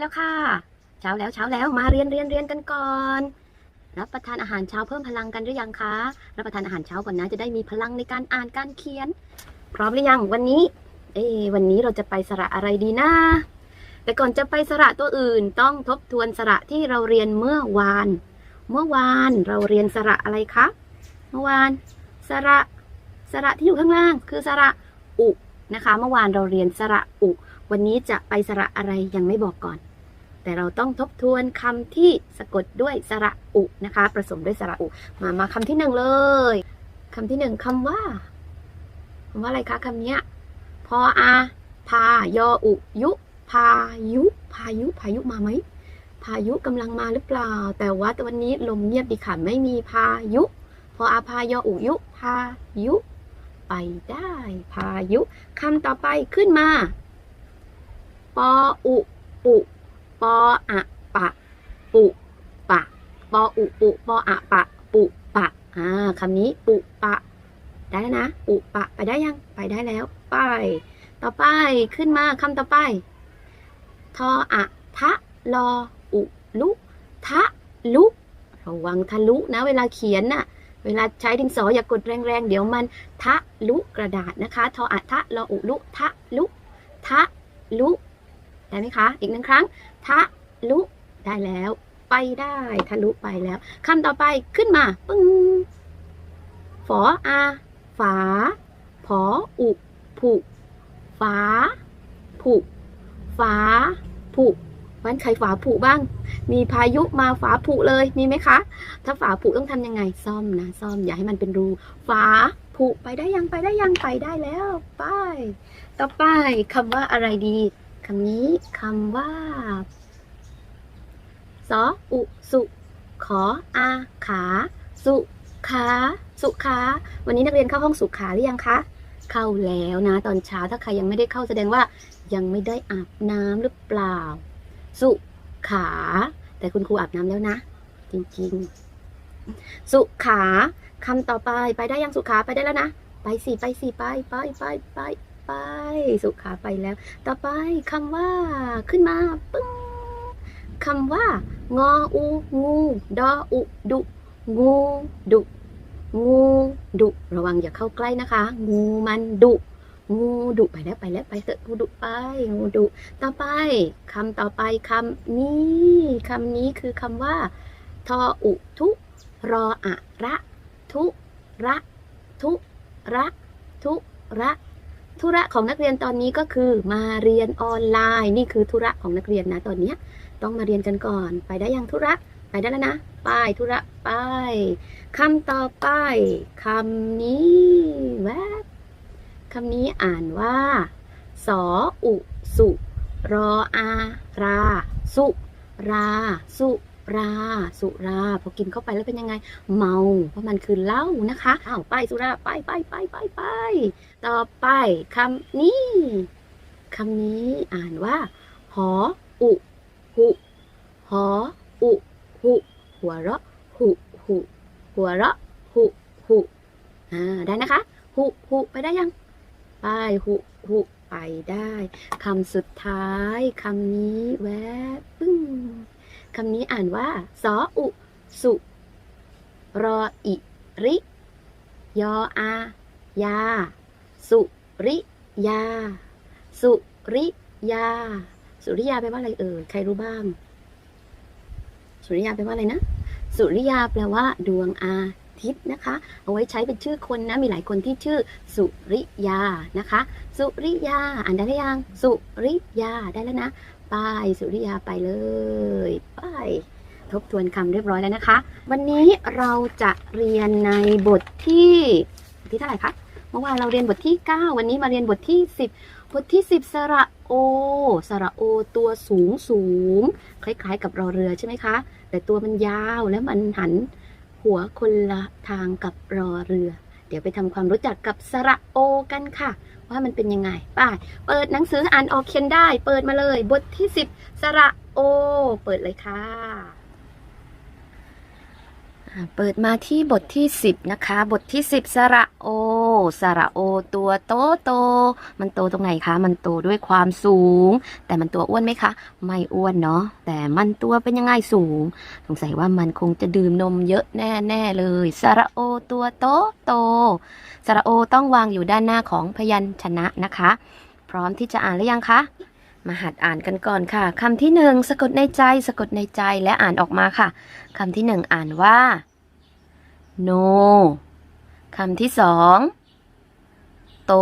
แล้วค่ะ เช้าแล้วเช้าแล้วมาเรียนเรียนเรียนกันก่อน รับประทานอาหารเช้าเพิ่มพลังกันหรือยังคะ รับประทานอาหารเช้าก่อนนะ จะได้มีพลังในการอ่านการเขียน พร้อมหรือยังวันนี้ เอ๊วันนี้เราจะไปสระอะไรดีนะแต่ก่อนจะไปสระตัวอื่นต้องทบทวนสระที่เราเรียนเมื่อวาน เมื่อวานเราเรียนสระอะไรคะ เมื่อวาน สระ สระที่อยู่ข้างล่าง คือสระอุนะคะ เมื่อวานเราเรียนสระอุ วันนี้จะไปสระอะไรยังไม่บอกก่อน แต่เราต้องทบทวนคำที่สะกดด้วยสระอุนะคะผสมด้วยสระอุ มามาคำที่หนึ่งเลยคำที่หนึ่งคำว่าคำว่าอะไรคะคำเนี้ยพออาพายออุยุพายุ พายุ พายุมาไหม พายุกำลังมาหรือเปล่า แต่ว่าวันนี้ลมเงียบดีค่ะ ไม่มีพายุ พออาพายออุยุ พายุ ไปได้ พายุคำต่อไปขึ้นมา ปออุปุ ปออะปะ ปุปะ ปออุปุปออะปะ ปุปะ อ่าคำนี้ปุปะ ได้แล้วนะ ปุปะ ไปได้ยัง ไปได้แล้ว ไป ต่อไป ขึ้นมาคำต่อไป ทออะทะลออุลุทะลุระวังทะลุนะ เวลาเขียนน่ะ เวลาใช้ดินสออย่ากกดแรงๆ เดี๋ยวมันทะลุกระดาษนะคะ ทออะทะลออุลุทะลุทะลุ ได้ไหมคะ อีกหนึ่งครั้ง ทะลุได้แล้ว ไปได้ทะลุไปแล้วคำต่อไปขึ้นมาปึ้งฝออาฝาผออุผุฝาผุฝาผุวันใครฝาผุบ้าง มีพายุมาฝาผุเลย มีไหมคะ ถ้าฝาผุต้องทำยังไง ซ่อมนะ ซ่อม อย่าให้มันเป็นรู ฝาผุไปได้ยัง ไปได้ยัง ไปได้แล้ว ไป ต่อไปคำว่าอะไรดี คำนี้คำว่าสออุสุขออาขา สุขาสุขาวันนี้นักเรียนเข้าห้องสุขาหรือยังคะ เข้าแล้วนะ ตอนเช้าถ้าใครยังไม่ได้เข้าแสดงว่ายังไม่ได้อาบน้ำหรือเปล่า สุขา แต่คุณครูอาบน้ำแล้วนะ จริงๆ สุขาคำต่อไปไปได้ยังสุขาไปได้แล้วนะ ไปสิไปสิไปไปไปไป ไป สุขาไปแล้ว ต่อไปคำว่า ขึ้นมาปึ้งคำว่า งออูงูดออุดุ งูดุ งูดุ ระวังอย่าเข้าใกล้นะคะ งูมันดุงูดุไปแล้วไปแล้วไปเถอะงูดุไปงูดุต่อไปคำต่อไปคำนี้คำนี้คือคำว่า ทออุทุ รออะระ ทุระ ทุระ ทุระ ธุระของนักเรียนตอนนี้ก็คือมาเรียนออนไลน์ นี่คือธุระของนักเรียนนะตอนเนี้ต้องมาเรียนกันก่อน ไปได้ยังธุระไปได้แล้วนะไปธุระไปคำต่อไปคำนี้แวบคำนี้อ่านว่า สออุสุรออารา สุ รา สุรา สุรา พอกินเข้าไปแล้วเป็นยังไง เมา เพราะมันคือเหล้านะคะอ้าวไปสุรา ไปไปไปไปไป ต่อไปคำนี้คำนี้อ่านว่า หอ อุ หุ หอ อุ หุ หัวเราะ หุ หุ หัวเราะ หุ หุ อ่า ได้นะคะ หุ หุ ไปได้ยัง ไป หุ หุ ไปได้คำสุดท้ายคำนี้แวบปึ้งคำนี้อ่านว่าสออุ สุ รออิ ริ ยออา ยา สุริยา สุริยา สุริยาแปลว่าอะไรเอ่ยใครรู้บ้าง สุริยาแปลว่าอะไรนะ สุริยาแปลว่า ดวงอาทิตย์นะคะ เอาไว้ใช้เป็นชื่อคนนะ มีหลายคนที่ชื่อ สุริยานะคะ สุริยา อ่านได้หรือยัง สุริยาได้แล้วนะ ไปสุริยาไปเลย ไปทบทวนคำเรียบร้อยแล้วนะคะ วันนี้เราจะเรียนในบทที่ที่เท่าไหร่คะ เมื่อวานเราเรียนบทที่ 9 วันนี้มาเรียนบทที่ 10 บทที่ 10 สระโอ สระโอตัวสูงสูง คล้ายๆ กับรอเรือใช่ไหมคะ แต่ตัวมันยาวและมันหันหัวคนละทางกับรอเรือ เดี๋ยวไปทำความรู้จักกับสระโอกันค่ะ ว่ามันเป็นยังไงไป้าเปิดหนังสืออ่านออกเขียนได้ เปิดมาเลย บทที่ 10 สระโอ เปิดเลยค่ะ เปิดมาที่บทที่ 10 นะคะ บทที่ 10สระโอสระโอ ตัวโตโต มันโตตรงไหนคะ มันโตด้วยความสูง แต่มันตัวอ้วนไหมคะ ไม่อ้วนเนาะแต่มันตัวเป็นยังไงสูง สงสัยว่ามันคงจะดื่มนมเยอะแน่ๆเลยสระโอตัวโตโตสระโอต้องวางอยู่ด้านหน้าของพยัญชนะนะคะ พร้อมที่จะอ่านหรือยังคะ มาหัดอ่านกันก่อนค่ะคำที่หนึ่งสะกดในใจสะกดในใจและอ่านออกมาค่ะคำที่หนึ่งอ่านว่า no คำที่สองโต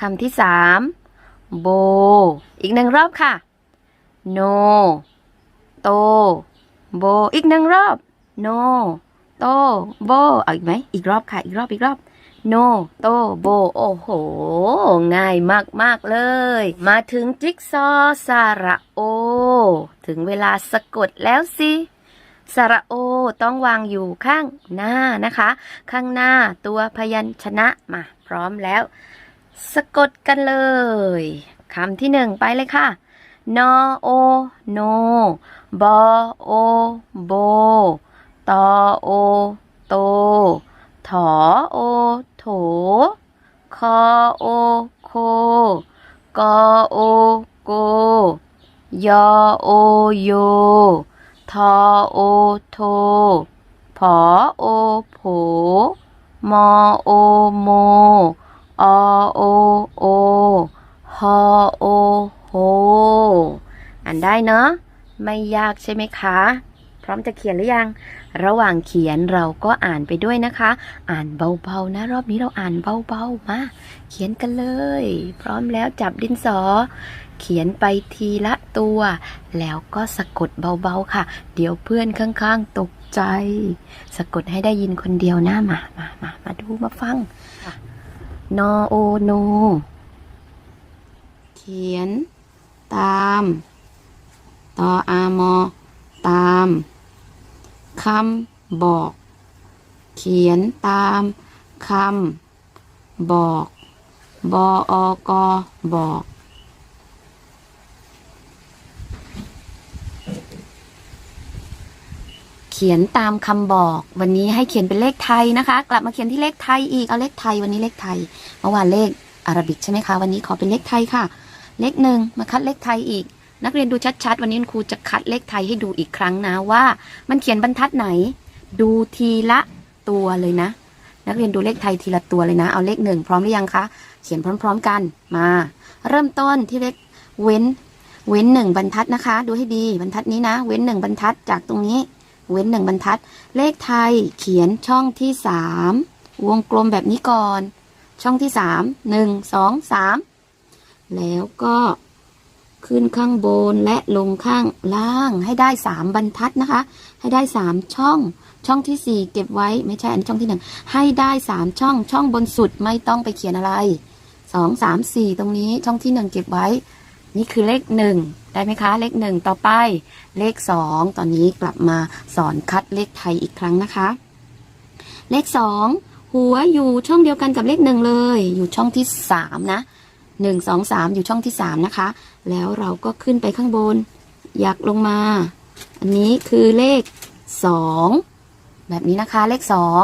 คำที่สามโบ อีกหนึ่งรอบค่ะ no โตโบ อีกหนึ่งรอบ no โตโบ เอาอีกไหม อีกรอบค่ะ อีกรอบ อีกรอบ โนโตโบโอ้โห ง่ายมาก ๆ เลย มาถึงจิ๊กซอว์สระโอ ถึงเวลาสะกดแล้วสิสระโอต้องวางอยู่ข้างหน้านะคะ ข้างหน้าตัวพยัญชนะมาพร้อมแล้ว สะกดกันเลยคำที่หนึ่งไปเลยค่ะนอโอโนบอโอโบตอโอโตถอโอ โถ คอโอโค กอโอโก ยอโอโย ทอโอโท ผอโอโผ มอโอโม อโอโอ ฮอโอโหอ่านได้เนาะไม่ยากใช่ไหมคะ พร้อมจะเขียนหรือยัง ระหว่างเขียนเราก็อ่านไปด้วยนะคะ อ่านเบาๆนะ รอบนี้เราอ่านเบาๆมา เขียนกันเลย พร้อมแล้วจับดินสอ เขียนไปทีละตัว แล้วก็สะกดเบาๆค่ะ เดี๋ยวเพื่อนข้างๆตกใจ สะกดให้ได้ยินคนเดียวนะมามามามาดูมาฟังนอโอโน เขียน ตาม ตออามอตาม คำบอก เขียนตามคำบอก บออกบอก เขียนตามคำบอก วันนี้ให้เขียนเป็นเลขไทยนะคะ กลับมาเขียนที่เลขไทยอีก เอาเลขไทยวันนี้เลขไทย เมื่อวานเลขอารบิกใช่ไหมคะ วันนี้ขอเป็นเลขไทยค่ะ เลขหนึ่งมาคัดเลขไทยอีก นักเรียนดูชัดๆ วันนี้คุณครูจะคัดเลขไทยให้ดูอีกครั้งนะว่า มันเขียนบรรทัดไหน ดูทีละตัวเลยนะ นักเรียนดูเลขไทยทีละตัวเลยนะ เอาเลขหนึ่งพร้อมหรือยังคะ เขียนพร้อม ๆกันมา เริ่มต้นที่เลขเว้น เว้นหนึ่งบรรทัดนะคะ ดูให้ดีบรรทัดนี้นะ เว้นหนึ่งบรรทัดจากตรงนี้ เว้นหนึ่งบรรทัด เลขไทยเขียนช่องที่สามวงกลมแบบนี้ก่อน ช่องที่สามหนึ่งสองสามแล้วก็ ขึ้นข้างบนและลงข้างล่างให้ได้สามบรรทัดนะคะ ให้ได้สามช่อง ช่องที่สี่เก็บไว้ไม่ใช่อันนี้ช่องที่หนึ่งให้ได้สามช่อง ช่องบนสุดไม่ต้องไปเขียนอะไรสองสามสี่ตรงนี้ช่องที่หนึ่งเก็บไว้ นี่คือเลขหนึ่งได้ไหมคะ เลขหนึ่งต่อไป เลขสองตอนนี้กลับมาสอนคัดเลขไทยอีกครั้งนะคะ เลขสองหัวอยู่ช่องเดียวกันกับเลขหนึ่งเลย อยู่ช่องที่สามนะหนึ่งสองสามอยู่ช่องที่สามนะคะ แล้วเราก็ขึ้นไปข้างบน อยากลงมา อันนี้คือเลขสองแบบนี้นะคะเลขสอง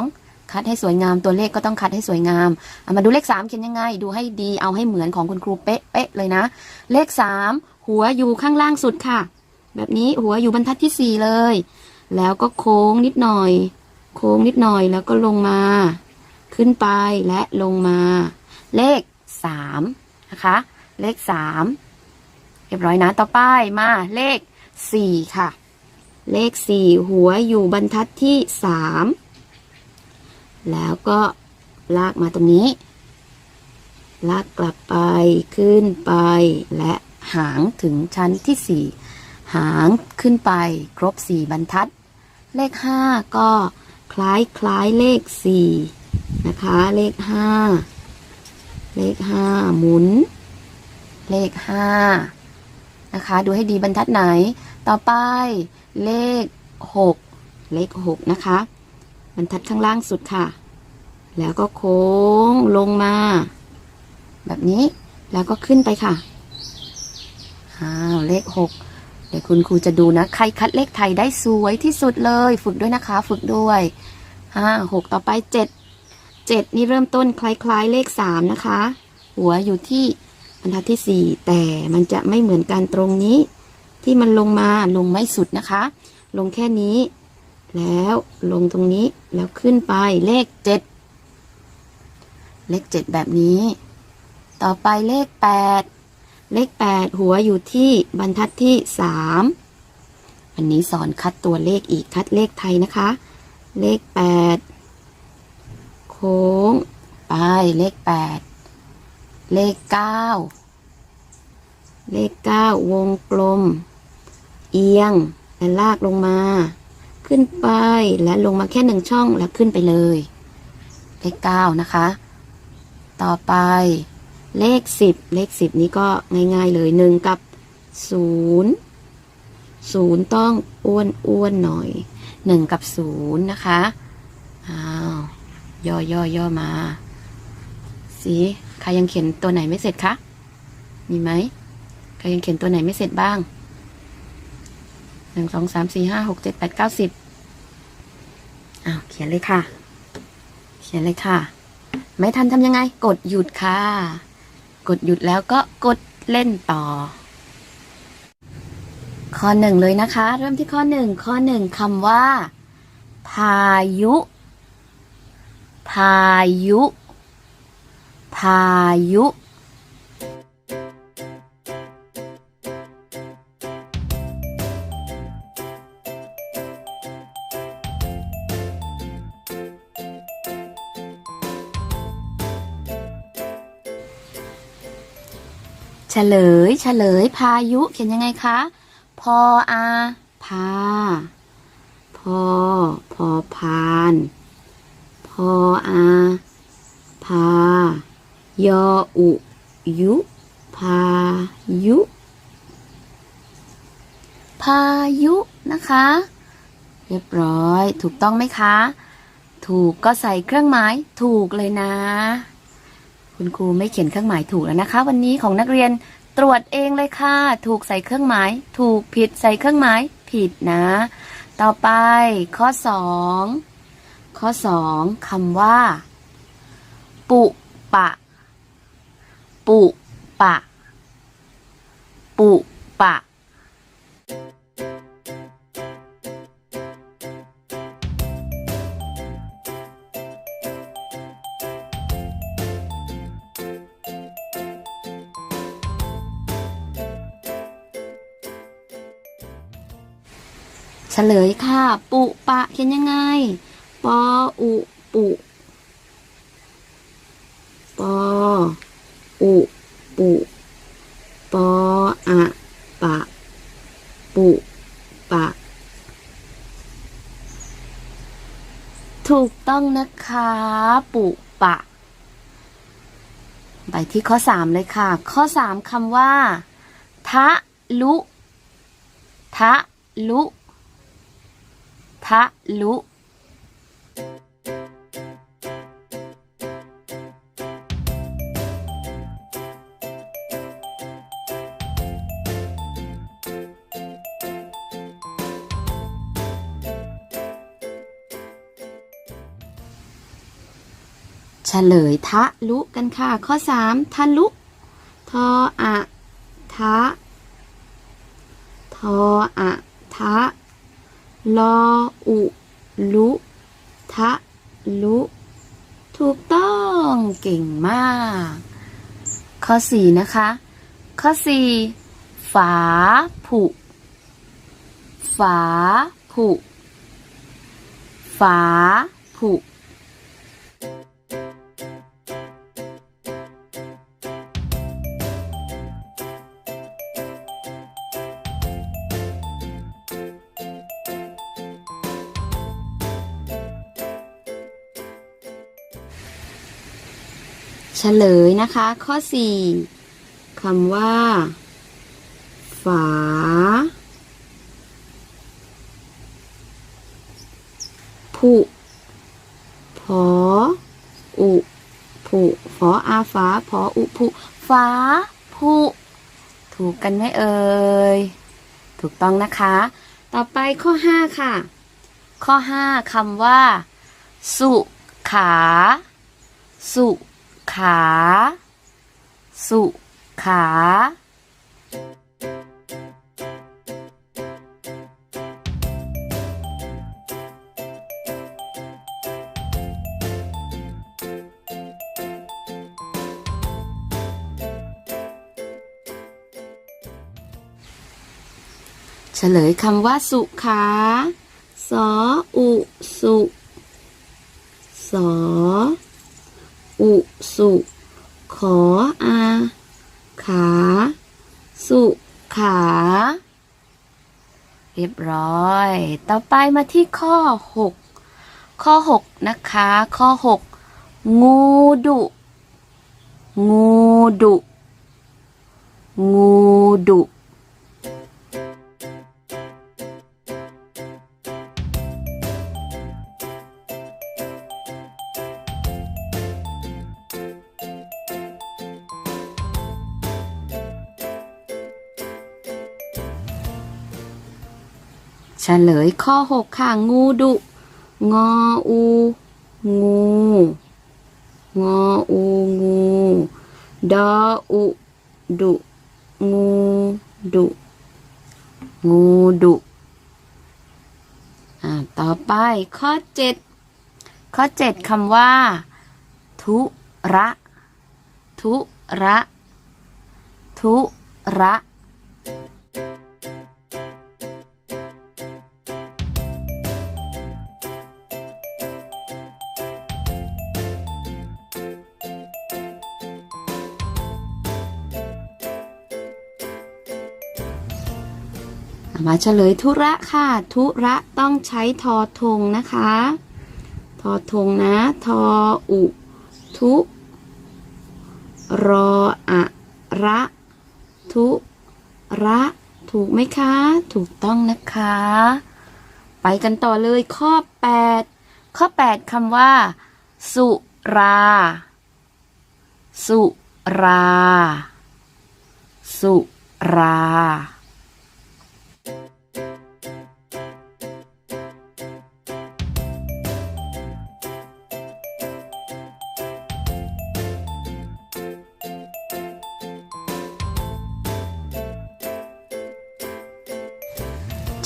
คัดให้สวยงามตัวเลขก็ต้องคัดให้สวยงามเอามาดูเลขสามเขียนยังไง ดูให้ดีเอาให้เหมือนของคุณครูเป๊ะเป๊ะเลยนะ เลขสามหัวอยู่ข้างล่างสุดค่ะ แบบนี้หัวอยู่บรรทัดที่สี่เลย แล้วก็โค้งนิดหน่อย โค้งนิดหน่อยแล้วก็ลงมา ขึ้นไปและลงมา เลขสามนะคะ เลขสาม เรียบร้อยนะ ต่อไปมาเลขสี่ค่ะ เลขสี่หัวอยู่บรรทัดที่สามแล้วก็ลากมาตรงนี้ ลากกลับไปขึ้นไป และหางถึงชั้นที่สี่หางขึ้นไปครบสี่บรรทัด เลขห้าก็คล้ายคล้ายเลขสี่นะคะ เลขห้าเลขห้าหมุน เลขห้า นะคะ ดูให้ดีบรรทัดไหน ต่อไปเลขหกเลขหกนะคะ บรรทัดข้างล่างสุดค่ะ แล้วก็โค้งลงมา แบบนี้แล้วก็ขึ้นไปค่ะอ้าวเลขหกเดี๋ยวคุณครูจะดูนะ ใครคัดเลขไทยได้สวยที่สุดเลย ฝึกด้วยนะคะ ฝึกด้วยห้าหกต่อไปเจ็ดเจ็ดนี่เริ่มต้นคล้ายๆเลขสามนะคะ หัวอยู่ที่ รรทัดที่สี่แต่มันจะไม่เหมือนกันตรงนี้ ที่มันลงมาลงไม่สุดนะคะ ลงแค่นี้ แล้วลงตรงนี้แล้วขึ้นไปเลขเจ็ดเลขเจ็ดแบบนี้ ต่อไปเลขแปดเลขแปดหัวอยู่ที่บรรทัดที่สามอันนี้สอนคัดตัวเลขอีกคัดเลขไทยนะคะ เลขแปดโค้งไปเลขแปดเลขเก้า เลขเก้าวงกลม เอียงและลากลงมา ขึ้นไปและลงมาแค่หนึ่งช่องแล้วขึ้นไปเลย เลขเก้านะคะ ต่อไป เลขสิบเลขสิบนี้ก็ง่ายๆเลยหนึ่งกับศูนย์ศูนย์ต้องอ้วนอ้วนหน่อยหนึ่งกับศูนย์นะคะอ้าวย่อย่อย่อมาสิใครยังเขียนตัวไหนไม่เสร็จคะมีไหม ใครยังเขียนตัวไหนไม่เสร็จบ้างหนึ่งสองสามสี่ห้าหกเจ็ดแปดเก้าสิบอ้าวเขียนเลยค่ะ เขียนเลยค่ะ ไม่ทันทำยังไง กดหยุดค่ะ กดหยุดแล้วก็กดเล่นต่อ ข้อหนึ่งเลยนะคะ เริ่มที่ข้อหนึ่งข้อหนึ่งคำว่า พายุ พายุ พายุ ลย เฉลย พายุเขียนยังไงคะ พออาพา พอ พอพาน พออา พา ยออุยุ พายุ พายุนะคะ เรียบร้อย ถูกต้องไหมคะ ถูกก็ใส่เครื่องหมาย ถูกเลยนะ คุณครูไม่เขียนเครื่องหมายถูกแล้วนะคะ วันนี้ของนักเรียนตรวจเองเลยค่ะ ถูกใส่เครื่องหมาย ถูกผิดใส่เครื่องหมาย ผิดนะ ต่อไปข้อสองข้อสองคำว่า ปุปะ ปุปะ ปุปะ ฉลยค่ะ ปุปะเขียนยังไง ปออุปุปออุปุปออะปะ ปุปะ ถูกต้องนะคะ ปุปะ ไปที่ข้อสามเลยค่ะ ข้อสามคำว่า ทะลุ ทะลุ ทะลุ เฉลยทะลุกันค่ะ ข้อสามทะลุ ทออะทะ ทออะทะ ลออุลุทะลุถูกต้องเก่งมาก ข้อสี่นะคะ ข้อสี่ฝาผุ ฝาผุ ฝาผุ ลยนะคะ ข้อสี่คำว่า ฝา ผุพออุผุฟออาฝาพออุผุฝาผุถูกกันไหมเอ่ย ถูกต้องนะคะ ต่อไปข้อ5ค่ะ ข้อ5คำว่า สุขา สุ ขา สุขา เฉลยคำว่าสุขา สออุ สุ สอ อุสุ ขออา ขา สุ ขา เรียบร้อย ต่อไปมาที่ข้อ 6 ข้อ 6 นะคะ ข้อ 6 งูดุ งูดุ งูดุ เฉลยข้อ 6 ค่ะ งูดุ งออู งู งออูงูดออุดุ งูดุ งูดุอ่าต่อไปข้อ 7 ข้อ 7คำว่า ทุระ ทุระ ทุระ มาเฉลยธุระค่ะ ธุระต้องใช้ทอทงนะคะ ทอทงนะ ทออุ ทุ รออะระ ทุระ ถูกไหมคะ ถูกต้องนะคะ ไปกันต่อเลยข้อ 8 ข้อ 8คำว่า สุรา สุรา สุรา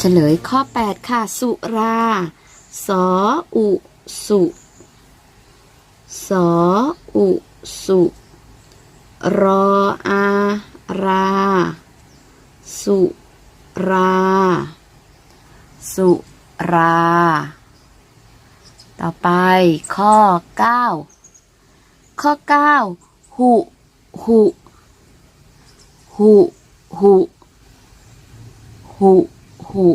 ฉลยข้อ 8 ค่ะ สุรา สออุ สุ สออุ สุ รออารา สุรา สุรา ต่อไปข้อ 9 ข้อ 9 หุ หุ หุ หุ หุ หุ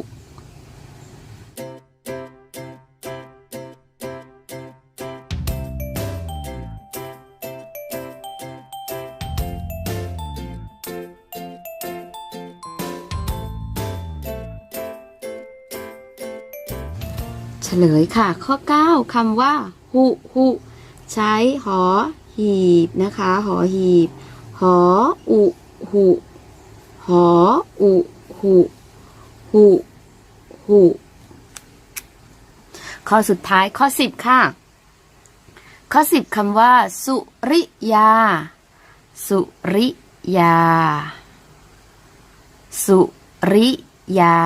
เฉลยค่ะ ข้อ 9คำว่า หุหุใช้หอ หีบ นะคะ หอหีบ หอ อุ หุ หอ อุ หุ หุหุข้อสุดท้ายข้อ10ค่ะ ข้อ10คำว่า สุริยา สุริยา สุริยา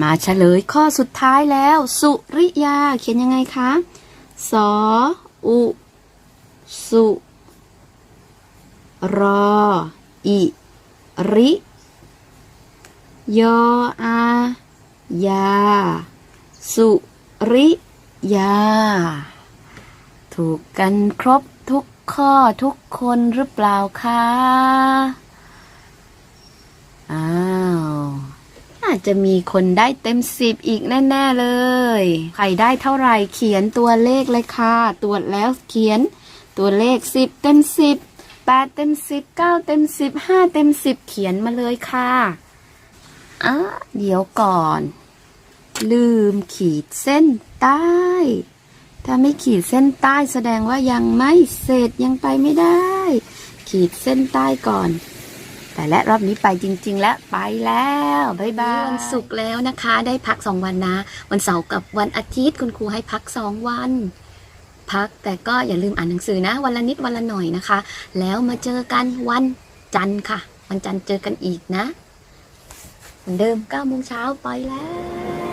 มาเฉลยข้อสุดท้ายแล้ว สุริยา เขียนยังไงคะ สออุ สุ รอ อิ ริ ยออา ยา สุริยา ถูกกันครบทุกข้อทุกคนหรือเปล่าคะอ้าวอ จะมีคนได้เต็มสิบอีกแน่ ๆเลย ใครได้เท่าไหร่เขียนตัวเลขเลยค่ะ ตรวจแล้วเขียนตัวเลขสิบเต็มสิบแปดเต็มสิบเก้าเต็มสิบห้าเต็มสิบเขียนมาเลยค่ะอะเดี๋ยวก่อน ลืมขีดเส้นใต้ถ้าไม่ขีดเส้นใต้แสดงว่ายังไม่เสร็จยังไปไม่ได้ ขีดเส้นใต้ก่อน แต่และรอบนี้ไปจริง ๆ แล้วไปแล้วบายบายวันศุกร์แล้วนะคะ ได้พักสองวันนะ วันเสาร์กับวันอาทิตย์คุณครูให้พักสองวัน พักแต่ก็อย่าลืมอ่านหนังสือนะ วันละนิดวันละหน่อยนะคะ แล้วมาเจอกันวันจันทร์ค่ะ วันจันทร์เจอกันอีกนะ เหมือนเดิม9โมงเช้าไปแล้ว